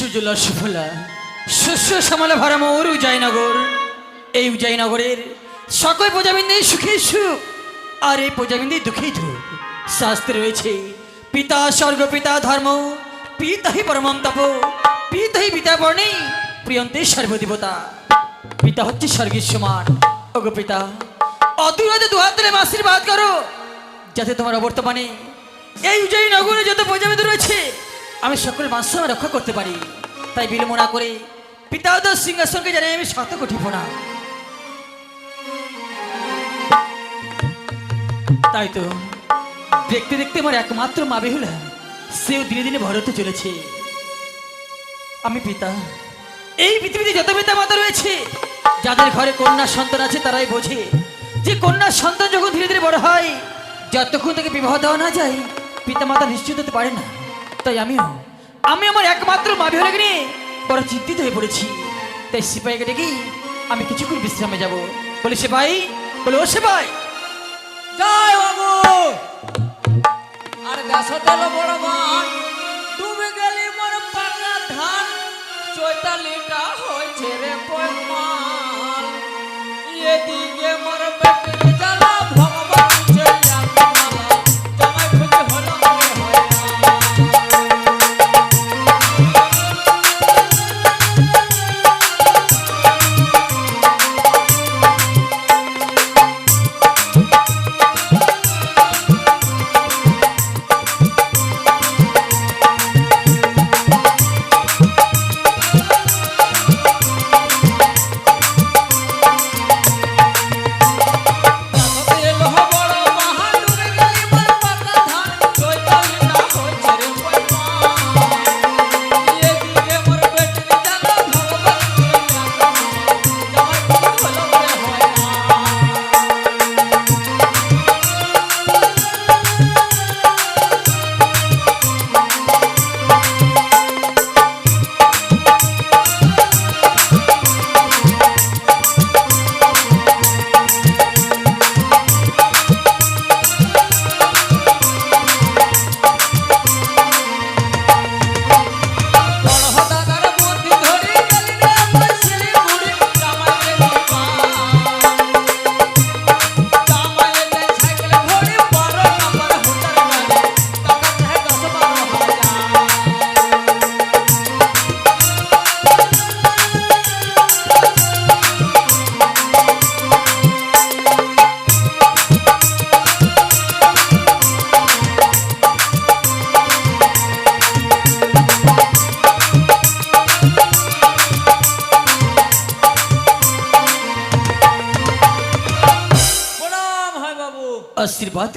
সুজলা সুফলা শস্য শ্যামলা ভরা মোর উজাইনগর। এই উজাইনগরের সকল প্রজাবিন্দে সুখে সুখ, আর এই প্রজাবিন্দে দুঃখী দুঃখ। শাস্ত্রে রয়েছে, পিতা স্বর্গ, পিতা ধর্ম, পিতাহি পরমম তপ, পিতাহি পিতা বর্ণে প্রিয়ন্তে সর্বদেবতা। পিতা হচ্ছে স্বর্গের সমান। ওগো পিতা অদূরতে দুহাত তুলে আশীর্বাদ করো, যাতে তোমার অবর্তমানে এই উজয়ী নগরে যত প্রজাবিদ রয়েছে আমি সকল মাংস রক্ষা করতে পারি। তাই বিলম্ব না করে পিতা ও সিংহাসনকে জানাই আমি শত কোটি না। তাই তো দেখতে দেখতে আমার একমাত্র মা বেহুলা সেও দিনে দিনে হতে চলেছে। আমি পিতা, এই পৃথিবীতে যত পিতা মাতা রয়েছে, যাদের ঘরে কন্যা সন্তান আছে তারাই বোঝে যে কন্যা সন্তান যখন ধীরে ধীরে বড় হয়, যতক্ষণ থেকে বিবাহ দেওয়া না যায়, পিতা মাতা নিশ্চিত হতে পারে না। তাই আমিও আমি আমার একমাত্র মা বিহারকে নিয়ে বড় চিন্তিত হয়ে পড়েছি। তাই সিপাহীকে ডেকে আমি কিছুক্ষণ বিশ্রামে যাব। বলে সেপাই বলে, ও সেপাই জয় বাবু। আর চৈতালিটা হয়েছে রে এদিকে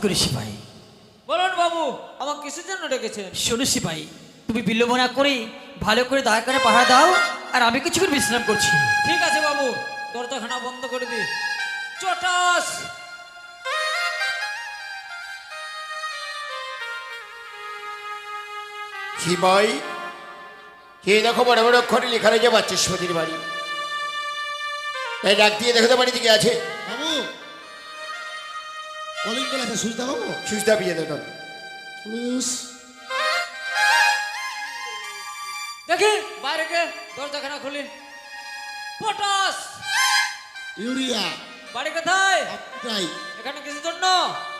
করি সিপাই বলুন বাবু আমার কিসের জন্য ডেকেছেন? শোনো সিপাই তুমি বিলম্ব না করে ভালো করে দয়া করে পাহারা দাও আর আমি কিছুক্ষণ বিশ্রাম করছি। ঠিক আছে বাবু দরজাখানা বন্ধ করে দি চটাস! সিপাই কে দেখো বড় বড় অক্ষরে লেখা রয়েছে বাচ্চেশ্বরীর বাড়ি। তাই ডাক দিয়ে দেখো তো বাড়ি দিকে আছে। বাবু কলিং বেল আছে সুইচ দেখাবো সুস্থা পিয়ে দেখুন প্লিজ দেখি বাইরে কে? দরজাখানা খুলি। Potash urea. বাড়ি কোথায়? এখানে কিসের জন্য?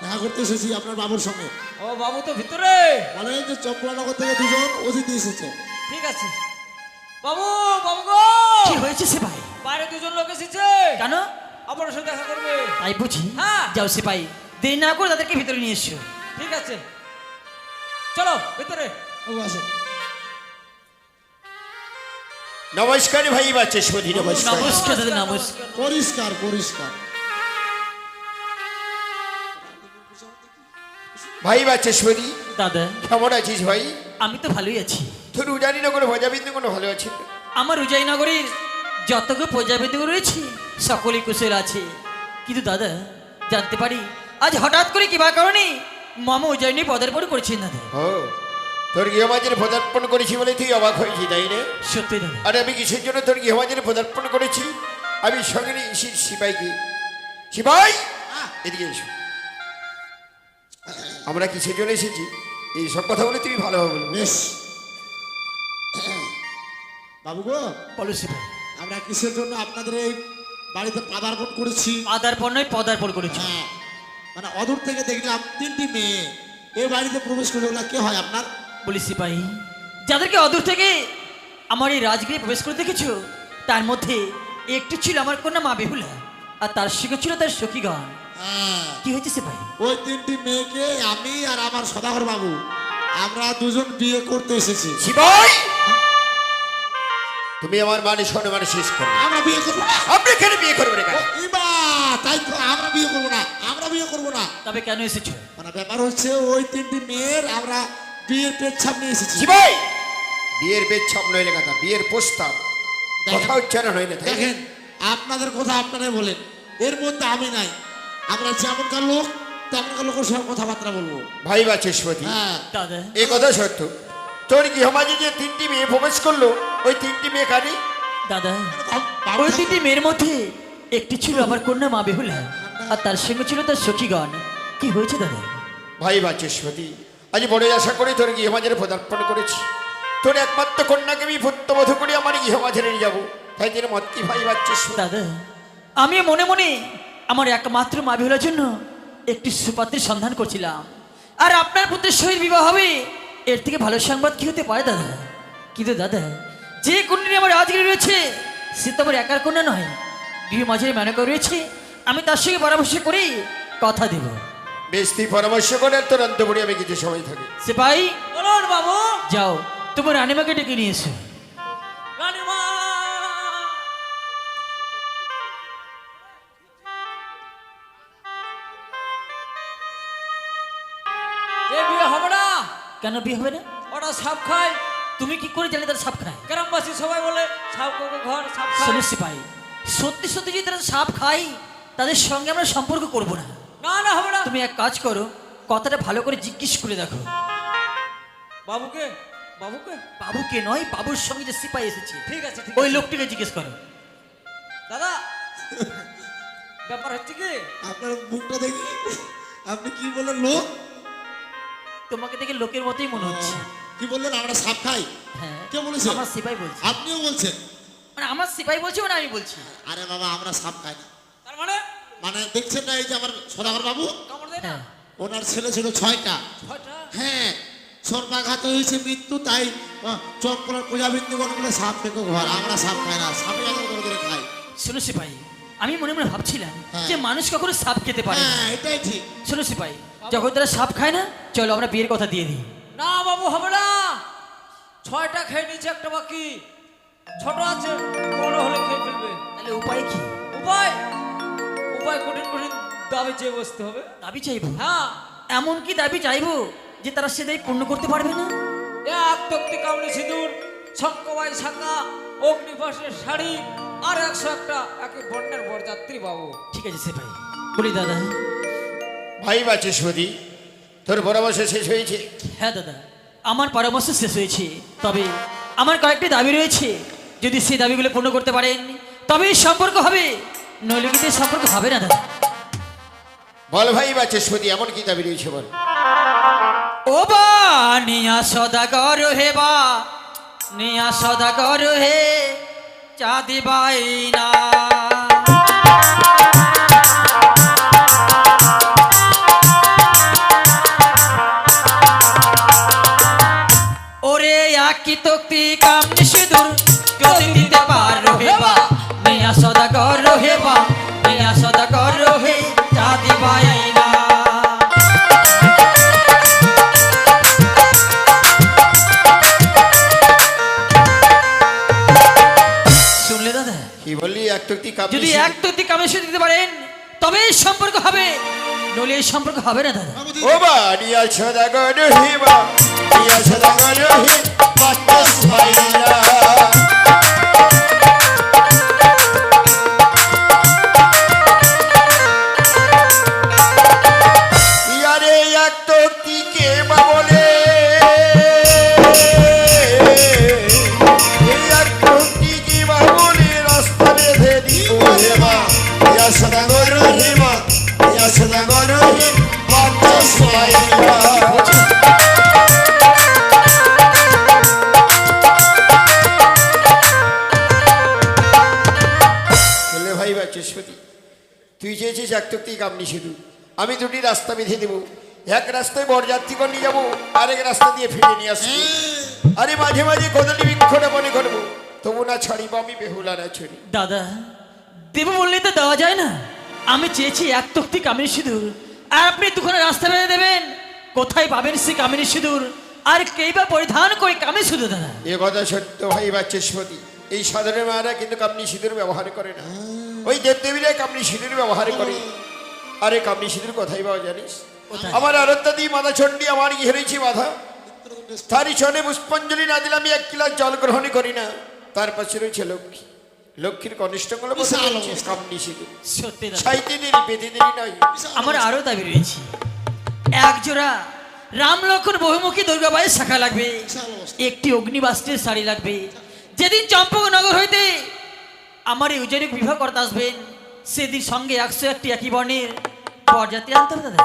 দেখা করতে এসেছি আপনার বাবুর সঙ্গে। ও বাবু তো ভিতরে। বলেন যে চম্পলানগর থেকে দুজন অতিথি এসেছে। ঠিক আছে। বাবু বাবু গো! কি হয়েছে সিপাই? বাইরে দুজন লোক এসেছে। কেন? আপনার সাথে দেখা করবে। তাই বুঝি। হ্যাঁ। যাও সিপাই। দেরি না করে তাদেরকে ভিতরে নিয়ে এসো। ঠিক আছে? চলো ভিতরে। নমস্কার ভাই বাচ্চেশ্বরী নমস্কার। নমস্কার দাদা নমস্কার। পরিষ্কার পরিষ্কার। ভাই বাচ্চেশ্বরী দাদা। কেমন আছিস ভাই? আমি তো ভালোই আছি। তোর উজানি না কোনো ভজাবিন্দু কোনো ভালো আছে? আমার উজাইনগরের যতগুলো প্রজাপতি রয়েছে সকলেই কুশল আছে। কিন্তু দাদা জানতে পারি আজ হঠাৎ করে কিবা কারণে মামা উজাইনি পদার্পণ করেছেন দাদা ও তোর গৃহমাজের পদার্পণ করেছি বলে তুই অবাক হয়েছি তাই রে সত্যি দাদা আর আমি কিসের জন্য তোর গৃহমাজের পদার্পণ করেছি? আমি সঙ্গে নিয়ে এসেছি সিপাইকে। সিপাই! এদিকে এসো। আমরা কিসের জন্য এসেছি? এই সব কথা বলে তুমি ভালো হবে। বেশ। বাবু গো বলো সিপাহী আমরা কিসের জন্য আপনাদের এই বাড়িতে পাদার্পণ করেছি? আদারপর নয় পদার্পণ করেছি। হ্যাঁ। মানে অদূর থেকে দেখলাম তিনটি মেয়ে। এই বাড়িতে প্রবেশ করে ওগুলা কে হয় আপনার? বলি সিপাহী যাদেরকে অদূর থেকে আমার এই রাজগৃহে প্রবেশ করে দেখেছ তার মধ্যে একটি ছিল আমার কন্যা মা বেহুলা আর তার সঙ্গে ছিল তার সখীগণ হ্যাঁ। কি হয়েছে সিপাহী? ওই তিনটি মেয়েকে আমি আর আমার সদাগর বাবু আমরা দুজন বিয়ে করতে এসেছি। শিবাই তুমি আমার মানে সম্মান শেষ করো। আমরা বিয়ে করব না। আপনি এখানে বিয়ে করবেন কেন ইবা, তাই তো আমরা বিয়ে করব না। বিয়ে করব না। তবে কেন এসেছ? মানে ব্যাপার হচ্ছে ওই তিনটি মেয়ের আমরা বিয়ের পেচ্ছাপ নিয়ে এসেছি। বিয়ের পেচ্ছাপ নইলে কথা বিয়ের প্রস্তাব। কথা উচ্চারণ হয় না? দেখেন আপনাদের কথা আপনারাই বলেন। এর মধ্যে আমি নাই। আমরা যেমনকার লোক তেমনকার লোকের সঙ্গে কথাবার্তা বলব। ভাই বাচস্পতি হ্যাঁ। দাদা। এ কথা সত্য। তোর গৃহমাঝে যে তিনটি মেয়ে প্রবেশ করল ওই তিনটি মেয়ে কারি? দাদা। ওই তিনটি মেয়ের মধ্যে একটি ছিল আমার কন্যা মা বেহুলা। আর তার সঙ্গে ছিল তার সখীগণ। কি হয়েছে দাদা? ভাই বাচস্পতি আজ বড় আশা করে তোর গৃহমাঝের পদার্পণ করেছি। তোর একমাত্র কন্যাকে আমি পুত্রবধ করে আমার গৃহমাঝে নিয়ে যাব। তাই তোর মত কি ভাই বাচস্পতি দাদা আমি মনে মনে আমার একমাত্র মা বেহুলার জন্য একটি সুপাত্রের সন্ধান করছিলাম। আর আপনার পুত্রের সহিত বিবাহ হবে এর থেকে ভালো সংবাদ কি হতে পারে দাদা? কিন্তু দাদা যে কন্যাটি আমার আজকে রয়েছে সে তো আমার একার কন্যা নয় গৃহ মাঝে মেনকা রয়েছে আমি তার সঙ্গে পরামর্শ করেই কথা দেব। বেশ তুই পরামর্শ করে তোর অন্তপুরে আমি কিছু সময় থাকি। সিপাই বলুন বাবু। যাও তোমার রানিমাকে ডেকে নিয়ে এসো। রানীমা। বিয়ে হবে না। কেন বিয়ে হবে না? ওরা সাপ খায়। তুমি কি করে জানলে তারা সাপ খায়? গ্রামবাসী সবাই বলে সাপ ঘর সাপ খায়। সিপাই সত্যি সত্যি যদি তারা সাপ খায় তাদের সঙ্গে আমরা সম্পর্ক করব না। না না হবে না। তুমি এক কাজ করো কথাটা ভালো করে জিজ্ঞেস করে দেখো। বাবুকে বাবুকে? বাবুকে নয় বাবুর সঙ্গে যে সিপাই এসেছে। ঠিক আছে ঠিক ওই লোকটিকে জিজ্ঞেস করো। দাদা ব্যাপার হচ্ছে কি? আপনার মুখটা দেখি আপনি কি বললেন লোক? তোমাকে দেখে লোকের মতোই মনে হচ্ছে। কি বললেন? আমরা সাপ খাই। হ্যাঁ কে বলেছে? আমার সিপাই বলছে। আপনিও বলছেন। মানে আমার সিপাই বলছে মানে আমি বলছি। আরে বাবা আমরা সাপ খাই না। মানে দেখছেন না এই যে আমার সদাগর বাবু? হ্যাঁ। ওনার ছেলে ছিল ছয়টা। ছয়টা? হ্যাঁ সর্বাঘাত হয়েছে মৃত্যু তাই চক্রার প্রজাবিন্দু বলে সাপ থেকে ঘর আমরা সাপ খাই না সাপে করে করে খাই। শোনো সিপাই আমি মনে মনে ভাবছিলাম হ্যাঁ। যে মানুষ কখনো সাপ খেতে পারে। হ্যাঁ এটাই ঠিক। শোনো সিপাই যখন তারা সাপ খায় না চলো আমরা বিয়ের কথা দিয়ে দিই। না বাবু হবে না। ছয়টা খেয়ে নিচ্ছে একটা বাকি। ছোট আছে দাবি চেয়ে বসতে হবে। দাবি চাইব? হ্যাঁ। এমন কি দাবি চাইব যে তারা সে দাবি পূর্ণ করতে পারবে না? এক তক্তি কামড়ি সিঁদুর ছক্কবাই শাখা অগ্নিপাশের শাড়ি আর একশো একটা একে বন্যার বরযাত্রী বাবু ঠিক আছে সিপাই বলি দাদা। ভাই বাচস্পতি তোর পরামর্শ শেষ হয়েছে? হ্যাঁ দাদা। আমার পরামর্শ শেষ হয়েছে। তবে আমার কয়েকটি দাবি রয়েছে। যদি সেই দাবিগুলো পূর্ণ করতে পারেন তবেই সম্পর্ক হবে। নইলে কিন্তু সম্পর্ক হবে না দাদা? বল ভাই বাচস্পতি এমন কি দাবি রয়েছে বল। ও বা, নিয়া সদাগর হে বা, নিয়া সদাগর হে, চাঁদি বাইনা নইলে এই সম্পর্ক হবে না দাদা। ও বা নিয়া সদাগর হিবা নিয়া সদাগর হি বাতাস পাইলা ইয়ারে কামনি শুধু আমি দুটি রাস্তা বেঁধে দেবো। এক রাস্তায় বরযাত্রীগণ নিয়ে যাব আরেক রাস্তা দিয়ে ফিরে নিয়ে আসব। আরে মাঝে মাঝে কোদালি বিক্ষণে মনে করব। তবু না ছাড়িব আমি বেহুলা না ছড়ি দাদা দেব বললেই তো দেওয়া যায় না। আমি চেয়েছি এক তক্তি কামিনী সিঁদুর। আর আপনি দুখানে রাস্তা বেঁধে দেবেন। কোথায় পাবেন সে কামিনী সিঁদুর? আর কেই বা পরিধান করে কামিনী সিঁদুর দাদা? এ কথা সত্য ভাই বা চেষ্পতি এই সাধারণ মায়েরা কিন্তু কামনি সিঁদুর ব্যবহার করে না। ওই দেবদেবীরা কামনি সিঁদুর ব্যবহার করে। আরে কামনি সিঁদুর কোথায় পাওয়া জানিস? আমার আরত্যা দি মাথা চণ্ডী আমার রয়েছে বাধা। তারই ছনে পুষ্পাঞ্জলি না দিলে আমি এক কিলাস জল গ্রহণই করি না। তার পাশে রয়েছে লক্ষ্মী। লক্ষ্মীর কনিষ্ঠগুলো। কামনি সিঁদুর। দেরি পেতে দেরি নয়। আমার আরও দাবি রয়েছে। এক জোড়া রাম লক্ষণ বহুমুখী দুর্গাবাইয়ের শাখা লাগবে। একটি অগ্নিবাস্ত্রের শাড়ি লাগবে। যেদিন চম্পকনগর হইতে আমার এই উজ্জয়নিক বিবাহ করতে আসবেন সেদিন সঙ্গে একশো একটি একই বর্ণের পরযাত্রী আনতে হবে দাদা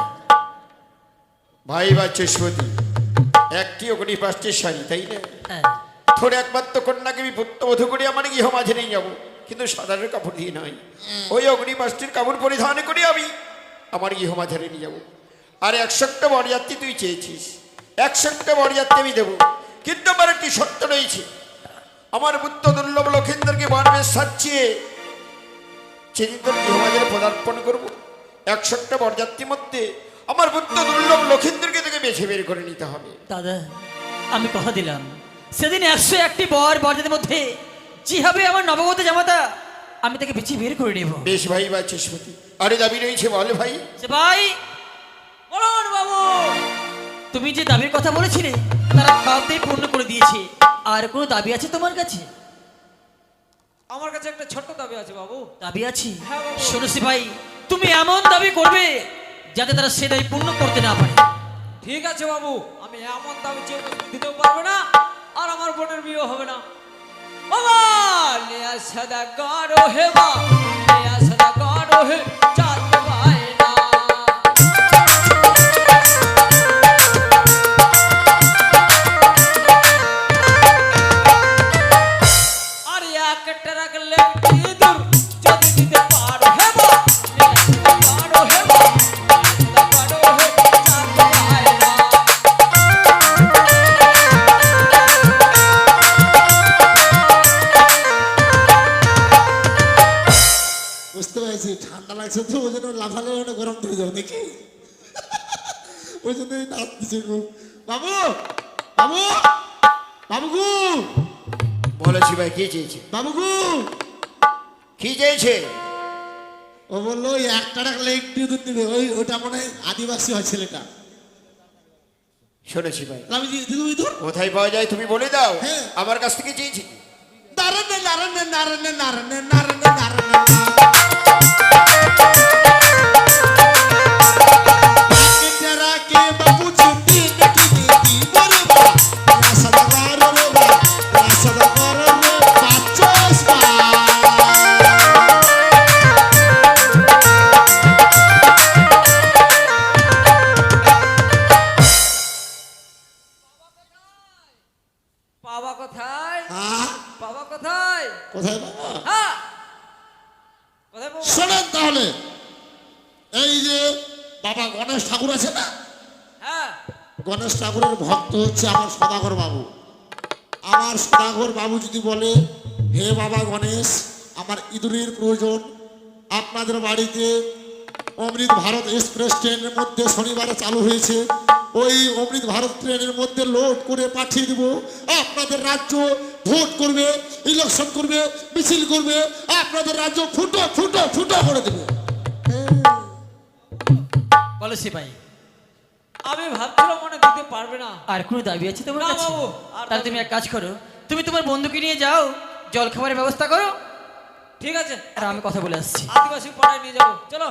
ভাই একটি অগ্নি পাঁচটির শাড়ি তাই না? হ্যাঁ। তোর একমাত্র কন্যাকে আমি পুত্রবধূ করে আমার গৃহ মাঝে নিয়ে যাব। কিন্তু সাধারণ কাপড় দিয়ে নয়। ওই অগ্নি পাঁচটির কাপড় পরিধান করে আমি আমার গৃহ মাঝারে নিয়ে যাব। আর একশোটা বরযাত্রী তুই চেয়েছিস। একশোটা বরযাত্রী আমি দেবো। কিন্তু আমার একটি সত্য রয়েছে। আমার পুত্র দুর্লভ লক্ষেন্দ্রকে বনবেশ সাজিয়ে সেদিন তোর গৃহ পদার্পণ করব। একশোটা বরযাত্রীর মধ্যে আমার পুত্র দুর্লভ লক্ষেন্দ্রকে তোকে বেছে বের করে নিতে হবে। দাদা আমি কথা দিলাম। সেদিন একশো একটি বর বরযাত্রীর মধ্যে যে হবে আমার নবগত জামাতা আমি তাকে পিছিয়ে বের করে নেব। বেশ ভাই বা চেষ্পতি। আরে দাবি রয়েছে বল ভাই। সে ভাই বলুন বাবু! তুমি যে দাবির কথা বলেছিলে তারা সবটাই পূর্ণ করে দিয়েছে। আর কোনো দাবি আছে তোমার কাছে? আমার কাছে একটা ছোট্ট দাবি আছে বাবু। দাবি আছে? হ্যাঁ, বাবু। শোনো ভাই তুমি এমন দাবি করবে যাতে তারা সে দাবি পূর্ণ করতে না পারে। ঠিক আছে বাবু, আমি এমন দাবি দিতেও পারব না, আর আমার বোনের বিয়ে হবে না। বাবা লিয়া সদা গাড়ো হে বা নেয়া সদা গাড়ো হে দেখি ওই জন্য নাচ দিচ্ছে খুব বাবু বাবু বাবুগু। বলেছি ভাই কি চেয়েছে? বাবুগু। কি চেয়েছে? ও বলল ওই একটা রাখলে একটু দুধ দিবে ওই ওটা মনে আদিবাসী হয় ছেলেটা। শুনেছি ভাই। আমি দিদি ধর কোথায় পাওয়া যায় তুমি বলে দাও। হ্যাঁ। আমার কাছ থেকে চেয়েছি। নারায়ণ নারায়ণ নারায়ণ নারায়ণ নারায়ণ নারায়ণ রাকে বাবা কোথায়? হ্যাঁ বাবা কোথায়? কোথায় বাবা? হ্যাঁ কোথায় বাবা? শোনেন তাহলে এই যে বাবা গণেশ ঠাকুর আছে না? হ্যাঁ গণেশ ঠাকুরের ভক্ত হচ্ছে আমার সদাগর বাবু। আমার সদাগর বাবু যদি বলে হে বাবা গণেশ আমার ইঁদুরের প্রয়োজন। আপনাদের বাড়িতে অমৃত ভারত এক্সপ্রেস ট্রেনের মধ্যে শনিবারে চালু হয়েছে। ওই অমৃত ভারত ট্রেনের মধ্যে লোড করে পাঠিয়ে দেব। আপনাদের রাজ্য ভোট করবে ইলেকশন করবে মিছিল করবে আপনাদের রাজ্য ফুটো ফুটো ফুটো করে দেবে। বলো সে ভাই। আমি ভাবছিলাম মনে দিতে পারবে না। আর কোনো দাবি আছে তোমার কাছে? আর তাহলে তুমি এক কাজ করো তুমি তোমার বন্ধুকে নিয়ে যাও জল খাবারের ব্যবস্থা করো। ঠিক আছে। আর আমি কথা বলে আসছি। আদিবাসী পাড়ায় নিয়ে যাব। চলো।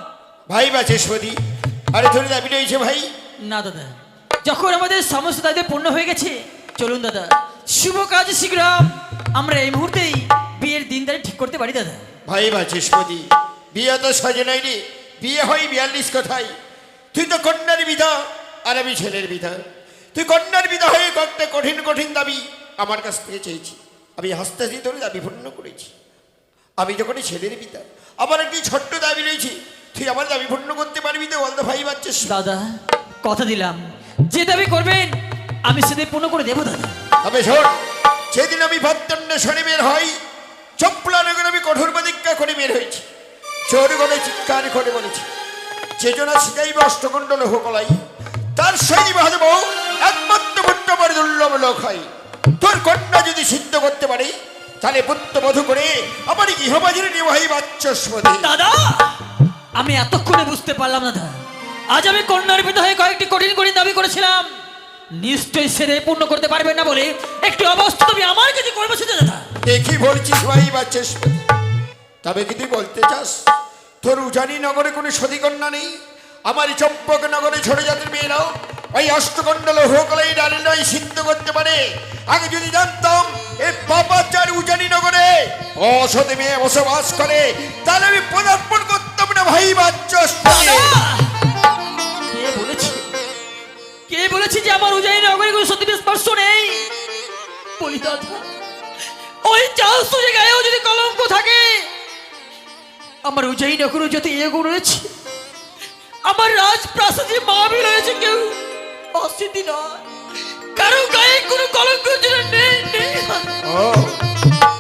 ভাই বা চেষ্পতি আরে ধরে দাবি রয়েছে ভাই। না দাদা যখন আমাদের সমস্ত দায়িত্ব পূর্ণ হয়ে গেছে চলুন দাদা। শুভ কাজ শীঘ্র। আমরা এই মুহূর্তেই বিয়ের দিন তারিখ ঠিক করতে পারি দাদা। ভাই বা চেষ্পতি বিয়ে তো সাজে নাই রে। বিয়ে হয় বিয়াল্লিশ কথাই তুই তো কন্যার বিধা আর আমি ছেলের বিধা। তুই কন্যার বিধা হয়ে করতে কঠিন কঠিন দাবি আমার কাছ থেকে চেয়েছি। আমি হাসতে হাসতে তোর দাবি পূর্ণ করেছি। আমি যখন ছেলের পিতা আমার একটি ছোট্ট দাবি রয়েছে তুই আমার দাবি পূর্ণ করতে পারবি তো বলতো ভাই বাচ্চা দাদা কথা দিলাম। যে দাবি করবেন আমি সেদিন পূর্ণ করে দেবো দাদা। তবে শোন যেদিন আমি শনি বের হই চপ্পলা নগর আমি কঠোর প্রতিজ্ঞা করে বের হয়েছি। চোর গলে চিৎকার করে বলেছি। চেতনা শিখাইবে অষ্টকণ্ডল হোকলাই তার সেই বাহাদুর বউ একমাত্র পুত্র পরে দুর্লভ লোক হয়। তোর কন্যা যদি সিদ্ধ করতে পারে তাহলে পুত্র বধু করে আমার গৃহবাজির নিবাহী বাচ্চস্পতি। দাদা আমি এতক্ষণে বুঝতে পারলাম না দাদা। আজ আমি কন্যার পিতা হয়ে কয়েকটি কঠিন কঠিন দাবি করেছিলাম। নিশ্চয়ই সেরে পূর্ণ করতে পারবেন না বলে একটি অবস্থা তুমি আমার কাছে করে বসেছে দাদা। দেখি বলছিস ভাই বাচ্চস্পতি তবে কি তুই বলতে চাস? তোর উজানি নগরে কোনো সতীকন্যা নেই? আমার চম্পক নগরে ছোট জাতের মেয়েরাও ওই অষ্টকণ্ডল হোকলাই ডালে নয় সিদ্ধ করতে পারে। আগে যদি জানতাম এই বাবাচার উজানি নগরে অসতে মেয়ে বসবাস করে তাহলে আমি পদার্পণ করতাম না ভাই বাচ্চস্পতি বলেছে যে আমার উজাই নগরে কোনো সত্যি স্পর্শ নেই। বলি দাদা ওই চাল সুজে গায়েও যদি কলঙ্ক থাকে আমার উজাই নগরে যদি এগো রয়েছে আমার রাজপ্রাসাদে মাবি রয়েছে কেউ অস্বীতি নয়। কারও গায়ে কোনো কলঙ্ক যেন নেই নেই ও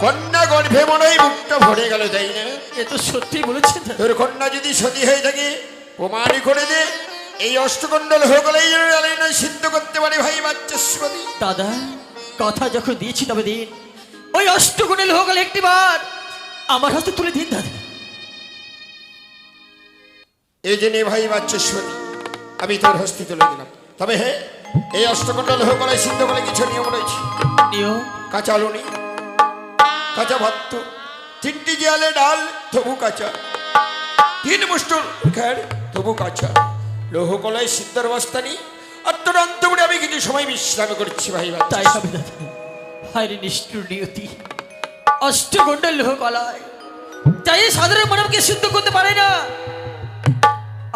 কন্যা গর্ভে মনে মুখটা ভরে গেল তাই না? এ তো সত্যি বলেছেন দাদা। তোর কন্যা যদি সতী হয়ে থাকে প্রমাণই করে দে। এই অষ্টকণ্ডল হোকলাই যেন ডালে নয় সিদ্ধ করতে পারে ভাই বাচ্চস্পতি। দাদা কথা যখন দিয়েছি তবে দিন। ওই অষ্টগুণে লোকাল একটি বার আমার হাতে তুলে দিন দাদা। এই জন্যে ভাই বাচ্চস্পতি আমি তোর হস্তে তুলে দিলাম। তবে হে এই অষ্টকণ্ডল হোকলাই সিদ্ধ বলে কিছু নিয়ম রয়েছে। নিয়ম? কাঁচা লুনি কাঁচা ভাত তিনটি জিয়ালে ডাল তবু কাঁচা। তিন মুষ্টুর খের তবু কাঁচা। লৌহ কলাই সিদ্ধর বস্তানি আর তোর অন্তপুরে আমি কিছু সময় বিশ্রাম করছি ভাই তাই হবে দাদা হায়রে নিষ্ঠুর নিয়তি। অষ্টগণ্ডের লোহ কলায় তাই সাধারণ মানবকে সিদ্ধ করতে পারে না।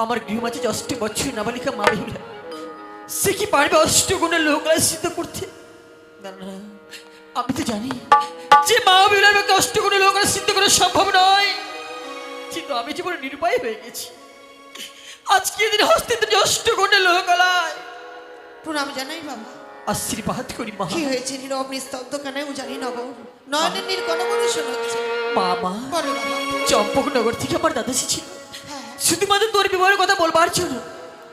আমার গৃহমাঝে যে অষ্ট বছর নাবালিকা মা বেহুলা সে কি পারবে অষ্টগুণের লোহ কলায় সিদ্ধ করতে? না আমি তো জানি যে মা আমাকে অষ্টগুণের লোহ কলায় সিদ্ধ করা সম্ভব নয়। কিন্তু আমি জীবনে নিরুপায় হয়ে গেছি। আজকে দিন হস্তে তুমি অষ্টগুণের লোহ কলায় প্রণাম জানাই বাবা। আশীর্বাদ করি মা। কি হয়েছে নীরব নিস্তব্ধ কেন জানি নগর নয়নের নীর কোনো কোনো শোনাচ্ছে। বলো চম্পকনগর থেকে আমার দাদা এসেছিল। হ্যাঁ। শুধুমাত্র তোর বিবাহের কথা বলবার জন্য।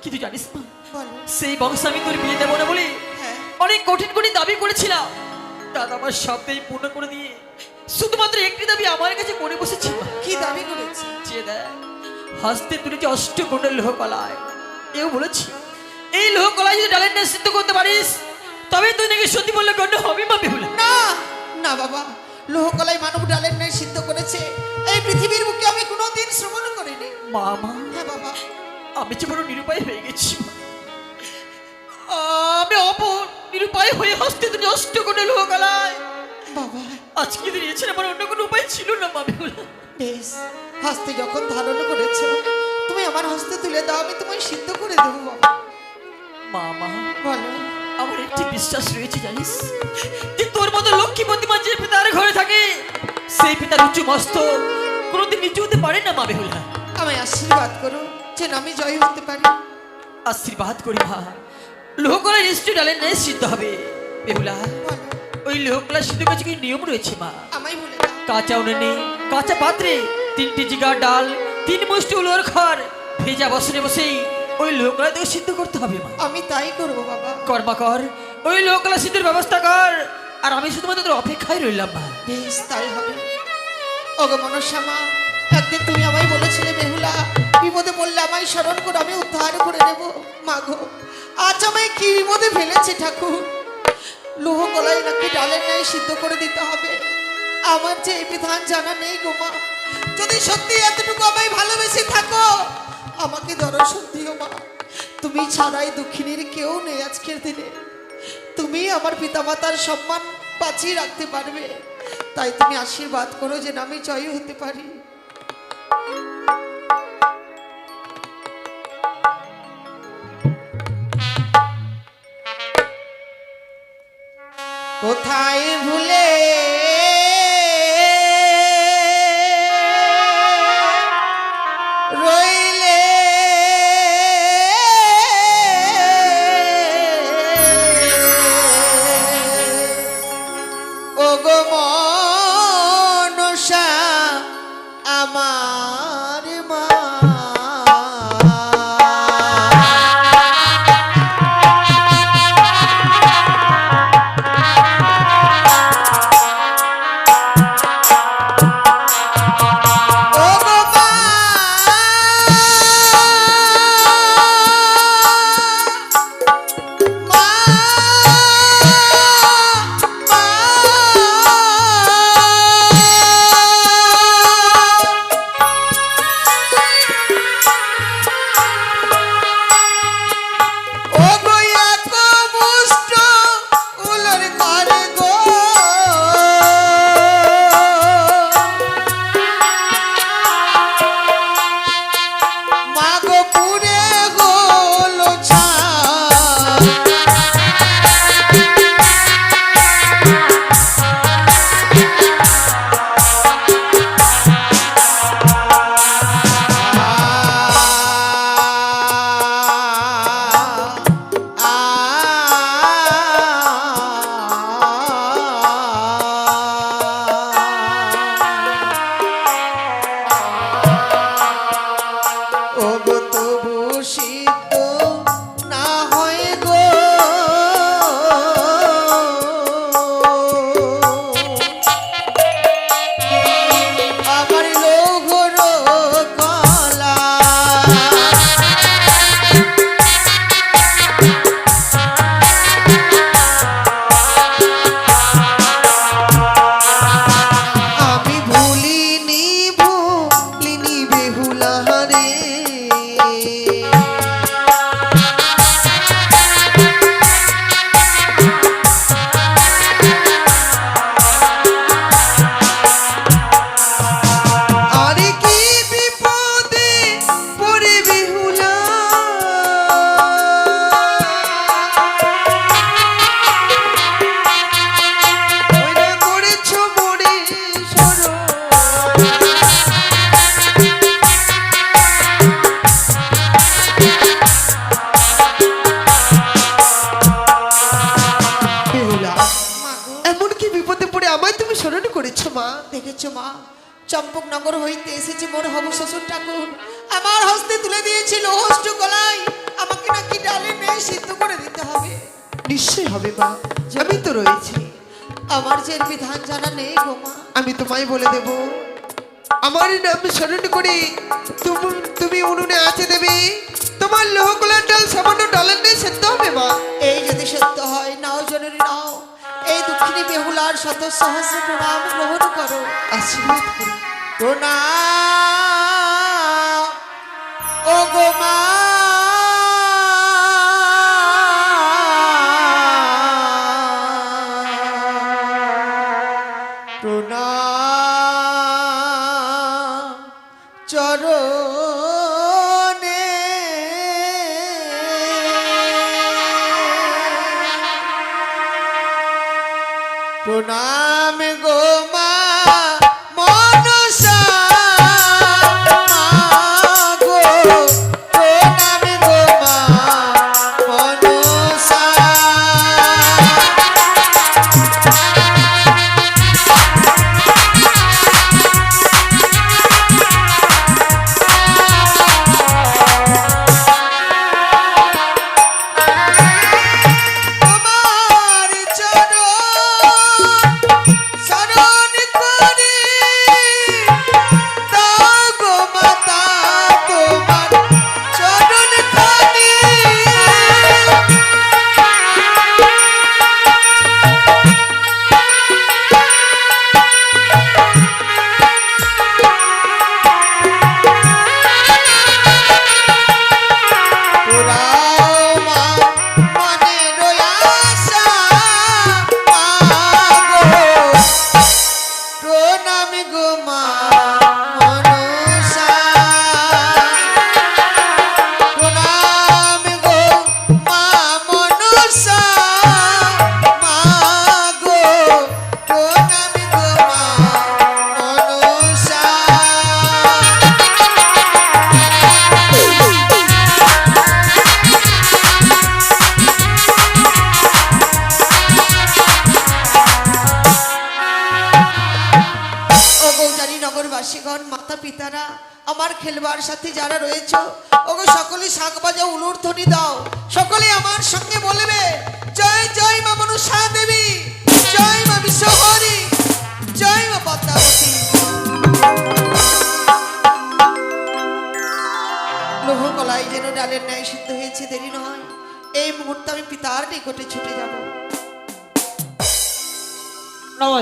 কিন্তু জানিস মা সেই বংশ আমি তোর বিয়ে দেবো না বলে হ্যাঁ। অনেক কঠিন কঠিন দাবি করেছিলাম। দাদা আমার সবটাই পূর্ণ করে দিয়ে শুধুমাত্র একটি দাবি আমার কাছে করে বসেছিল। কি দাবি করেছে? যে দেখ হস্তে তুলেছে অষ্টগুণের লোহ কলায় এও বলেছি এই লোহ কলায় যদি না সিদ্ধ করতে পারিস তবে তুই নাকি সত্যি বললে গণ্য হবে মা বেহুলা না না বাবা লোহকলাই মানব ডালের ন্যায় সিদ্ধ করেছে। এই পৃথিবীর বুকে আমি কোনোদিন শ্রবণ করিনি। মামা হ্যাঁ বাবা। আমি যে বড় নিরুপায় হয়ে গেছি আমি অপর নিরুপায় হয়ে হস্তে তুমি অষ্ট করে লোকালায় বাবা। আজকে দিন এছাড়া আমার অন্য কোনো উপায় ছিল না মামি বেশ হস্তে যখন ধারণ করেছ তুমি আমার হস্তে তুলে দাও আমি তোমায় সিদ্ধ করে দেবো বাবা। মামা বলো। আমার একটি বিশ্বাস রয়েছে জানিস? যে তোর মতো লক্ষ্মী প্রতিমা যে পিতার ঘরে থাকে সেই পিতার উঁচু মস্ত কোনোদিন নিচু হতে পারে না মা বেহুলা আমায় আশীর্বাদ করো যেন আমি জয় হতে পারি। আশীর্বাদ করি মা। লোহকলা নিশ্চয় ডালের ন্যায় সিদ্ধ হবে বেহুলা বলো। ওই লোহকলা সিদ্ধ কাছে কি নিয়ম রয়েছে মা? আমায় বলে দাও। কাঁচা উনুনে কাঁচা পাত্রে তিনটি জিগার ডাল তিন মুষ্টি উলোর খড় ভেজা বসরে বসেই ওই লোকলা দিয়ে সিদ্ধ করতে হবে মা। আমি তাই করব বাবা। কর্মা কর ওই লোকলা সিদ্ধের ব্যবস্থা কর। আর আমি শুধুমাত্র তোর অপেক্ষায় রইলাম মা। বেশ তাই হবে। ওগো মনস্যামা একদিন তুমি আমায় বলেছিলে বেহুলা বিপদে পড়লে আমায় স্মরণ করে আমি উদ্ধার করে নেব মাগো আজ আমায় কি বিপদে ফেলেছে ঠাকুর? লোহ গলায় নাকি ডালের ন্যায় সিদ্ধ করে দিতে হবে? আমার যে বিধান জানা নেই গোমা যদি সত্যি এতটুকু আমায় ভালোবেসে থাকো, আমাকে দর্শন দিও মা। তুমি ছাড়াই দক্ষিণের কেউ নেই আজকের দিনে। তুমি আমার পিতামাতার সম্মান বাঁচিয়ে রাখতে পারবে। তাই তুমি আশীর্বাদ করো যেন আমি জয় হতে পারি। মোর হব শ্বশুর ঠাকুর। আমার হস্তে তুলে দিয়েছিল হোস্ট গলায়। আমাকে নাকি ডালে নেই সিদ্ধ করে দিতে হবে। নিশ্চয় হবে মা। আমি তো রয়েছি। আমার যে বিধান জানা নেই গো মা। আমি তোমায় বলে দেব। আমার নাম স্মরণ করে তুমি তুমি উনুনে আছে দেবে। তোমার লোহ কলার ডাল সামান্য ডালের নেই সেদ্ধ হবে মা। এই যদি সত্য হয় নাও জননী নাও। এই দুঃখিনী বেহুলার শত সহস্র প্রণাম গ্রহণ করো। আশীর্বাদ করি। প্রণাম ও গো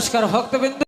পিতার নিকটে